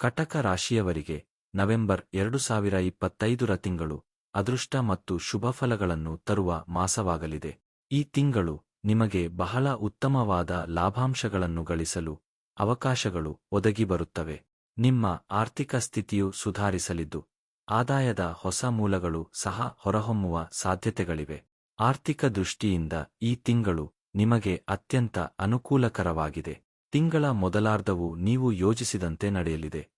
ಕಟಕ ರಾಶಿಯವರಿಗೆ ನವೆಂಬರ್ ಎರಡು ಸಾವಿರ ಇಪ್ಪತ್ತೈದರ ತಿಂಗಳು ಅದೃಷ್ಟ ಮತ್ತು ಶುಭಫಲಗಳನ್ನು ತರುವ ಮಾಸವಾಗಲಿದೆ. ಈ ತಿಂಗಳು ನಿಮಗೆ ಬಹಳ ಉತ್ತಮವಾದ ಲಾಭಾಂಶಗಳನ್ನು ಗಳಿಸಲು ಅವಕಾಶಗಳು ಒದಗಿಬರುತ್ತವೆ. ನಿಮ್ಮ ಆರ್ಥಿಕ ಸ್ಥಿತಿಯು ಸುಧಾರಿಸಲಿದ್ದು, ಆದಾಯದ ಹೊಸ ಮೂಲಗಳು ಸಹ ಹೊರಹೊಮ್ಮುವ ಸಾಧ್ಯತೆಗಳಿವೆ. ಆರ್ಥಿಕ ದೃಷ್ಟಿಯಿಂದ ಈ ತಿಂಗಳು ನಿಮಗೆ ಅತ್ಯಂತ ಅನುಕೂಲಕರವಾಗಿದೆ. ತಿಂಗಳ ಮೊದಲಾರ್ಧವು ನೀವು ಯೋಜಿಸಿದಂತೆ ನಡೆಯಲಿದೆ.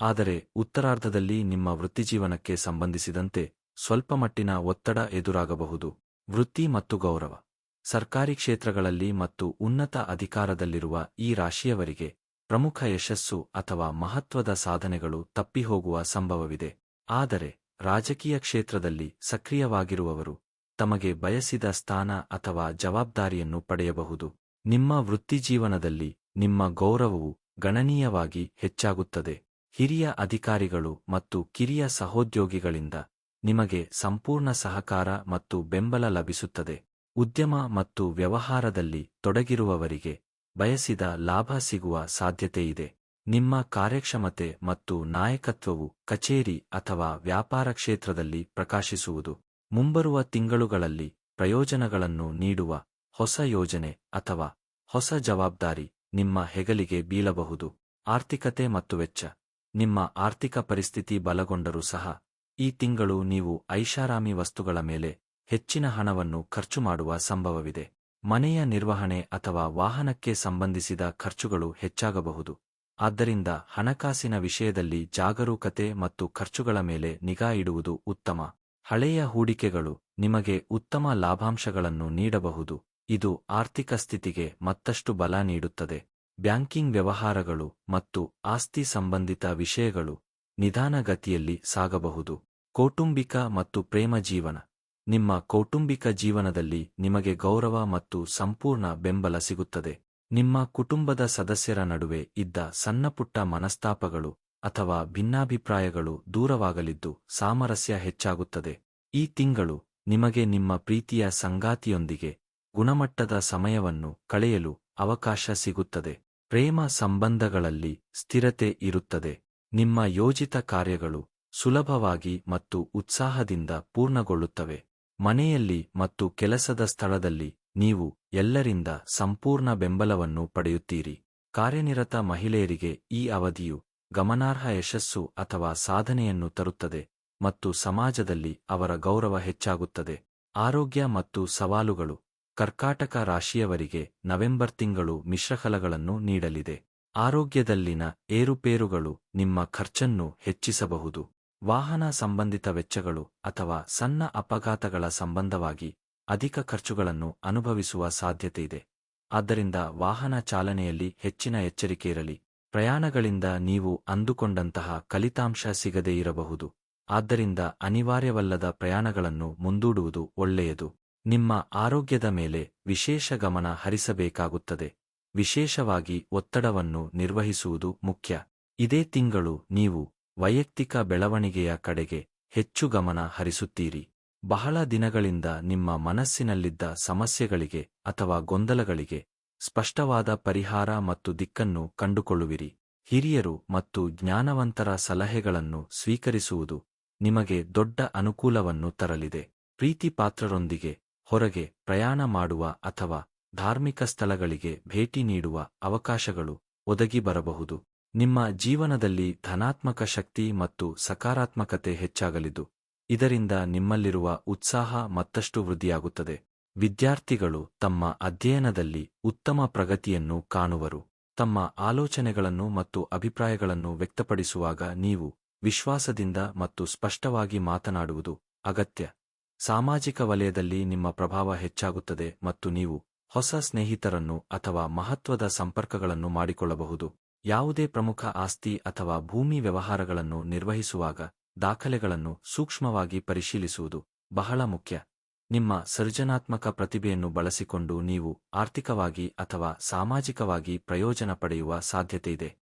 ಆದರೆ ಉತ್ತರಾರ್ಧದಲ್ಲಿ ನಿಮ್ಮ ವೃತ್ತಿಜೀವನಕ್ಕೆ ಸಂಬಂಧಿಸಿದಂತೆ ಸ್ವಲ್ಪಮಟ್ಟಿನ ಒತ್ತಡ ಎದುರಾಗಬಹುದು. ವೃತ್ತಿ ಮತ್ತು ಗೌರವ. ಸರ್ಕಾರಿ ಕ್ಷೇತ್ರಗಳಲ್ಲಿ ಮತ್ತು ಉನ್ನತ ಅಧಿಕಾರದಲ್ಲಿರುವ ಈ ರಾಶಿಯವರಿಗೆ ಪ್ರಮುಖ ಯಶಸ್ಸು ಅಥವಾ ಮಹತ್ವದ ಸಾಧನೆಗಳು ತಪ್ಪಿಹೋಗುವ ಸಂಭವವಿದೆ. ಆದರೆ ರಾಜಕೀಯ ಕ್ಷೇತ್ರದಲ್ಲಿ ಸಕ್ರಿಯವಾಗಿರುವವರು ತಮಗೆ ಬಯಸಿದ ಸ್ಥಾನ ಅಥವಾ ಜವಾಬ್ದಾರಿಯನ್ನು ಪಡೆಯಬಹುದು. ನಿಮ್ಮ ವೃತ್ತಿಜೀವನದಲ್ಲಿ ನಿಮ್ಮ ಗೌರವವು ಗಣನೀಯವಾಗಿ ಹೆಚ್ಚಾಗುತ್ತದೆ. ಹಿರಿಯ ಅಧಿಕಾರಿಗಳು ಮತ್ತು ಕಿರಿಯ ಸಹೋದ್ಯೋಗಿಗಳಿಂದ ನಿಮಗೆ ಸಂಪೂರ್ಣ ಸಹಕಾರ ಮತ್ತು ಬೆಂಬಲ ಲಭಿಸುತ್ತದೆ. ಉದ್ಯಮ ಮತ್ತು ವ್ಯವಹಾರದಲ್ಲಿ ತೊಡಗಿರುವವರಿಗೆ ಬಯಸಿದ ಲಾಭ ಸಿಗುವ ಸಾಧ್ಯತೆಯಿದೆ. ನಿಮ್ಮ ಕಾರ್ಯಕ್ಷಮತೆ ಮತ್ತು ನಾಯಕತ್ವವು ಕಚೇರಿ ಅಥವಾ ವ್ಯಾಪಾರ ಕ್ಷೇತ್ರದಲ್ಲಿ ಪ್ರಕಾಶಿಸುವುದು. ಮುಂಬರುವ ತಿಂಗಳುಗಳಲ್ಲಿ ಪ್ರಯೋಜನಗಳನ್ನು ನೀಡುವ ಹೊಸ ಯೋಜನೆ ಅಥವಾ ಹೊಸ ಜವಾಬ್ದಾರಿ. ನಿಮ್ಮ ಹೆಗಲಿಗೆ ಬೀಳಬಹುದು. ಆರ್ಥಿಕತೆ ಮತ್ತು ವೆಚ್ಚ. ನಿಮ್ಮ ಆರ್ಥಿಕ ಪರಿಸ್ಥಿತಿ ಬಲಗೊಂಡರೂ ಸಹ, ಈ ತಿಂಗಳು ನೀವು ಐಷಾರಾಮಿ ವಸ್ತುಗಳ ಮೇಲೆ ಹೆಚ್ಚಿನ ಹಣವನ್ನು ಖರ್ಚು ಮಾಡುವ ಸಂಭವವಿದೆ. ಮನೆಯ ನಿರ್ವಹಣೆ ಅಥವಾ ವಾಹನಕ್ಕೆ ಸಂಬಂಧಿಸಿದ ಖರ್ಚುಗಳು ಹೆಚ್ಚಾಗಬಹುದು. ಆದ್ದರಿಂದ ಹಣಕಾಸಿನ ವಿಷಯದಲ್ಲಿ ಜಾಗರೂಕತೆ ಮತ್ತು ಖರ್ಚುಗಳ ಮೇಲೆ ನಿಗಾ ಇಡುವುದು ಉತ್ತಮ. ಹಳೆಯ ಹೂಡಿಕೆಗಳು ನಿಮಗೆ ಉತ್ತಮ ಲಾಭಾಂಶಗಳನ್ನು ನೀಡಬಹುದು. ಇದು ಆರ್ಥಿಕ ಸ್ಥಿತಿಗೆ ಮತ್ತಷ್ಟು ಬಲ ನೀಡುತ್ತದೆ. ಬ್ಯಾಂಕಿಂಗ್ ವ್ಯವಹಾರಗಳು ಮತ್ತು ಆಸ್ತಿ ಸಂಬಂಧಿತ ವಿಷಯಗಳು ನಿಧಾನಗತಿಯಲ್ಲಿ ಸಾಗಬಹುದು. ಕೌಟುಂಬಿಕ ಮತ್ತು ಪ್ರೇಮ ಜೀವನ. ನಿಮ್ಮ ಕೌಟುಂಬಿಕ ಜೀವನದಲ್ಲಿ ನಿಮಗೆ ಗೌರವ ಮತ್ತು ಸಂಪೂರ್ಣ ಬೆಂಬಲ ಸಿಗುತ್ತದೆ. ನಿಮ್ಮ ಕುಟುಂಬದ ಸದಸ್ಯರ ನಡುವೆ ಇದ್ದ ಸಣ್ಣಪುಟ್ಟ ಮನಸ್ತಾಪಗಳು ಅಥವಾ ಭಿನ್ನಾಭಿಪ್ರಾಯಗಳು ದೂರವಾಗಲಿದ್ದು ಸಾಮರಸ್ಯ ಹೆಚ್ಚಾಗುತ್ತದೆ. ಈ ತಿಂಗಳು ನಿಮಗೆ ನಿಮ್ಮ ಪ್ರೀತಿಯ ಸಂಗಾತಿಯೊಂದಿಗೆ ಗುಣಮಟ್ಟದ ಸಮಯವನ್ನು ಕಳೆಯಲು ಅವಕಾಶ ಸಿಗುತ್ತದೆ. ಪ್ರೇಮ ಸಂಬಂಧಗಳಲ್ಲಿ ಸ್ಥಿರತೆ ಇರುತ್ತದೆ. ನಿಮ್ಮ ಯೋಜಿತ ಕಾರ್ಯಗಳು ಸುಲಭವಾಗಿ ಮತ್ತು ಉತ್ಸಾಹದಿಂದ ಪೂರ್ಣಗೊಳ್ಳುತ್ತವೆ. ಮನೆಯಲ್ಲಿ ಮತ್ತು ಕೆಲಸದ ಸ್ಥಳದಲ್ಲಿ ನೀವು ಎಲ್ಲರಿಂದ ಸಂಪೂರ್ಣ ಬೆಂಬಲವನ್ನು ಪಡೆಯುತ್ತೀರಿ. ಕಾರ್ಯನಿರತ ಮಹಿಳೆಯರಿಗೆ ಈ ಅವಧಿಯು ಗಮನಾರ್ಹ ಯಶಸ್ಸು ಅಥವಾ ಸಾಧನೆಯನ್ನು ತರುತ್ತದೆ ಮತ್ತು ಸಮಾಜದಲ್ಲಿ ಅವರ ಗೌರವ ಹೆಚ್ಚಾಗುತ್ತದೆ. ಆರೋಗ್ಯ ಮತ್ತು ಸವಾಲುಗಳು ಕರ್ಕಾಟಕ ರಾಶಿಯವರಿಗೆ ನವೆಂಬರ್ ತಿಂಗಳು ಮಿಶ್ರಫಲಗಳನ್ನು ನೀಡಲಿದೆ. ಆರೋಗ್ಯದಲ್ಲಿನ ಏರುಪೇರುಗಳು ನಿಮ್ಮ ಖರ್ಚನ್ನು ಹೆಚ್ಚಿಸಬಹುದು. ವಾಹನ ಸಂಬಂಧಿತ ವೆಚ್ಚಗಳು ಅಥವಾ ಸಣ್ಣ ಅಪಘಾತಗಳ ಸಂಬಂಧವಾಗಿ ಅಧಿಕ ಖರ್ಚುಗಳನ್ನು ಅನುಭವಿಸುವ ಸಾಧ್ಯತೆಯಿದೆ ಆದ್ದರಿಂದ ವಾಹನ ಚಾಲನೆಯಲ್ಲಿ ಹೆಚ್ಚಿನ ಎಚ್ಚರಿಕೆಯಿರಲಿ. ಪ್ರಯಾಣಗಳಿಂದ ನೀವು ಅಂದುಕೊಂಡಂತಹ ಕಲಿತಾಂಶ ಸಿಗದೇ ಇರಬಹುದು. ಆದ್ದರಿಂದ ಅನಿವಾರ್ಯವಲ್ಲದ ಪ್ರಯಾಣಗಳನ್ನು ಮುಂದೂಡುವುದು ಒಳ್ಳೆಯದು. ನಿಮ್ಮ ಆರೋಗ್ಯದ ಮೇಲೆ ವಿಶೇಷ ಗಮನ ಹರಿಸಬೇಕಾಗುತ್ತದೆ. ವಿಶೇಷವಾಗಿ ಒತ್ತಡವನ್ನು ನಿರ್ವಹಿಸುವುದು ಮುಖ್ಯ. ಇದೇ ತಿಂಗಳು ನೀವು ವೈಯಕ್ತಿಕ ಬೆಳವಣಿಗೆಯ ಕಡೆಗೆ ಹೆಚ್ಚು ಗಮನ ಹರಿಸುತ್ತೀರಿ. ಬಹಳ ದಿನಗಳಿಂದ ನಿಮ್ಮ ಮನಸ್ಸಿನಲ್ಲಿದ್ದ ಸಮಸ್ಯೆಗಳಿಗೆ ಅಥವಾ ಗೊಂದಲಗಳಿಗೆ ಸ್ಪಷ್ಟವಾದ ಪರಿಹಾರ ಮತ್ತು ದಿಕ್ಕನ್ನು ಕಂಡುಕೊಳ್ಳುವಿರಿ. ಹಿರಿಯರು ಮತ್ತು ಜ್ಞಾನವಂತರ ಸಲಹೆಗಳನ್ನು ಸ್ವೀಕರಿಸುವುದು ನಿಮಗೆ ದೊಡ್ಡ ಅನುಕೂಲವನ್ನು ತರಲಿದೆ. ಪ್ರೀತಿಪಾತ್ರರೊಂದಿಗೆ ಹೊರಗೆ ಪ್ರಯಾಣ ಮಾಡುವ ಅಥವಾ ಧಾರ್ಮಿಕ ಸ್ಥಳಗಳಿಗೆ ಭೇಟಿ ನೀಡುವ ಅವಕಾಶಗಳು ಒದಗಿ ಬರಬಹುದು. ನಿಮ್ಮ ಜೀವನದಲ್ಲಿ ಧನಾತ್ಮಕ ಶಕ್ತಿ ಮತ್ತು ಸಕಾರಾತ್ಮಕತೆ ಹೆಚ್ಚಾಗಲಿದ್ದು, ಇದರಿಂದ ನಿಮ್ಮಲ್ಲಿರುವ ಉತ್ಸಾಹ ಮತ್ತಷ್ಟು ವೃದ್ಧಿಯಾಗುತ್ತದೆ. ವಿದ್ಯಾರ್ಥಿಗಳು ತಮ್ಮ ಅಧ್ಯಯನದಲ್ಲಿ ಉತ್ತಮ ಪ್ರಗತಿಯನ್ನು ಕಾಣುವರು. ತಮ್ಮ ಆಲೋಚನೆಗಳನ್ನು ಮತ್ತು ಅಭಿಪ್ರಾಯಗಳನ್ನು ವ್ಯಕ್ತಪಡಿಸುವಾಗ ನೀವು ವಿಶ್ವಾಸದಿಂದ ಮತ್ತು ಸ್ಪಷ್ಟವಾಗಿ ಮಾತನಾಡುವುದು ಅಗತ್ಯ. ಸಾಮಾಜಿಕ ವಲಯದಲ್ಲಿ ನಿಮ್ಮ ಪ್ರಭಾವ ಹೆಚ್ಚಾಗುತ್ತದೆ ಮತ್ತು ನೀವು ಹೊಸ ಸ್ನೇಹಿತರನ್ನು ಅಥವಾ ಮಹತ್ವದ ಸಂಪರ್ಕಗಳನ್ನು ಮಾಡಿಕೊಳ್ಳಬಹುದು. ಯಾವುದೇ ಪ್ರಮುಖ ಆಸ್ತಿ ಅಥವಾ ಭೂಮಿ ವ್ಯವಹಾರಗಳನ್ನು ನಿರ್ವಹಿಸುವಾಗ ದಾಖಲೆಗಳನ್ನು ಸೂಕ್ಷ್ಮವಾಗಿ ಪರಿಶೀಲಿಸುವುದು ಬಹಳ ಮುಖ್ಯ. ನಿಮ್ಮ ಸೃಜನಾತ್ಮಕ ಪ್ರತಿಭೆಯನ್ನು ಬಳಸಿಕೊಂಡು ನೀವು ಆರ್ಥಿಕವಾಗಿ ಅಥವಾ ಸಾಮಾಜಿಕವಾಗಿ ಪ್ರಯೋಜನ ಪಡೆಯುವ ಸಾಧ್ಯತೆಯಿದೆ